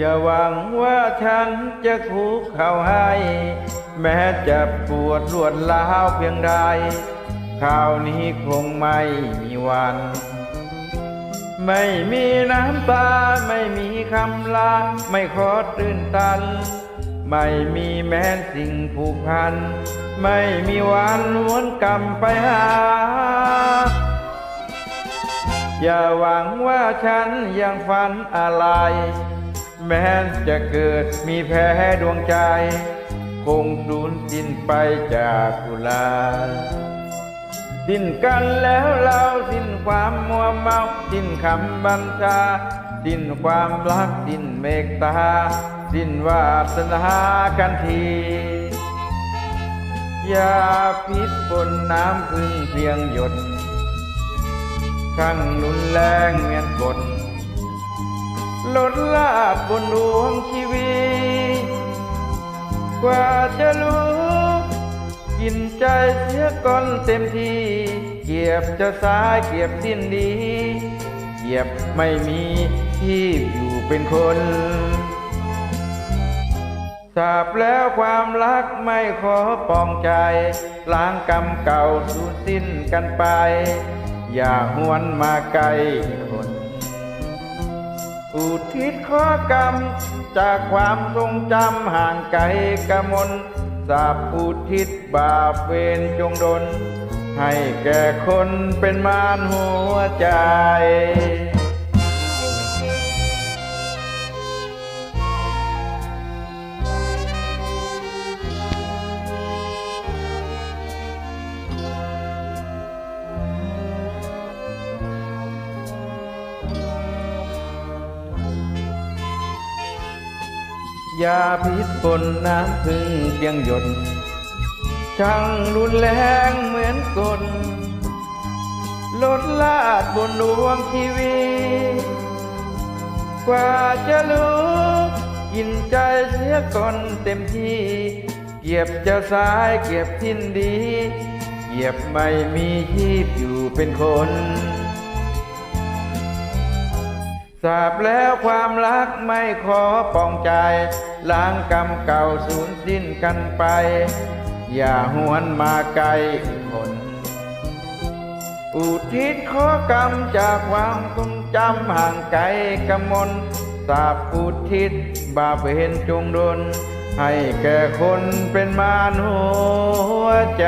อย่าหวังว่าฉันจะคุกเข่าให้ แม้จะปวดรวดล้าวเพียงใดข่าวนี้คงไม่มีวัน ไม่มีน้ำตาไม่มีคำลาไม่ขอตื่นตัน ไม่มีแม้สิ่งผูกพัน ไม่มีวันวนกลับไปหา อย่าหวังว่าฉันยังฝันอะไร แม้จะเกิดมีแพ้ดวงใจ คงสูญสิ้นไปจากกุลาสิ้นกันแล้วเราสิ้นความมัวเมาสิ้นคำบัญชา สิ้นความรักสิ้นเมตตา สิ้นวาสนากันทีอย่าพิษปนน้ำพึ่งเพียงหยด ข้างนุนแรงเมียนกด ลดลาบบนดวงชีวิต กว่าจะรู้กินใจเสียก่อนเต็มทีเกียบจะสายเกียบสิ้นดีเกียบไม่มีที่อยู่เป็นคนทราบแล้วความรักไม่ขอปองใจ ล้างกรรมเก่าสูญสิ้นกันไป อย่าหวนมาไกลคน อุทิศข้อกรรม จากความทรงจำห่างไกลกะมนสาบอุทิศบาปเวรจงดล ให้แก่คนเป็นมารหัวใจ ยาพิษปนน้ำพึ่งเพียงหยดช่างรุนแรงเหมือนกลลดลาดบนดวงชีวิต กว่าจะรู้กินใจเสียก่อนเต็มที่ เกียบจะสายเกียบทิ้นดี เกียบไม่มีชีพอยู่เป็นคนทราบแล้วความรักไม่ขอปองใจ ล้างกรรมเก่าสูญสิ้นกันไป อย่าหวนมาไกลคน อุทิศขอกรรมจากความทรงจำห่างไกลกำมลสาบอุทิศบาปเห็นจงดลให้แก่คนเป็นมารหัวใจ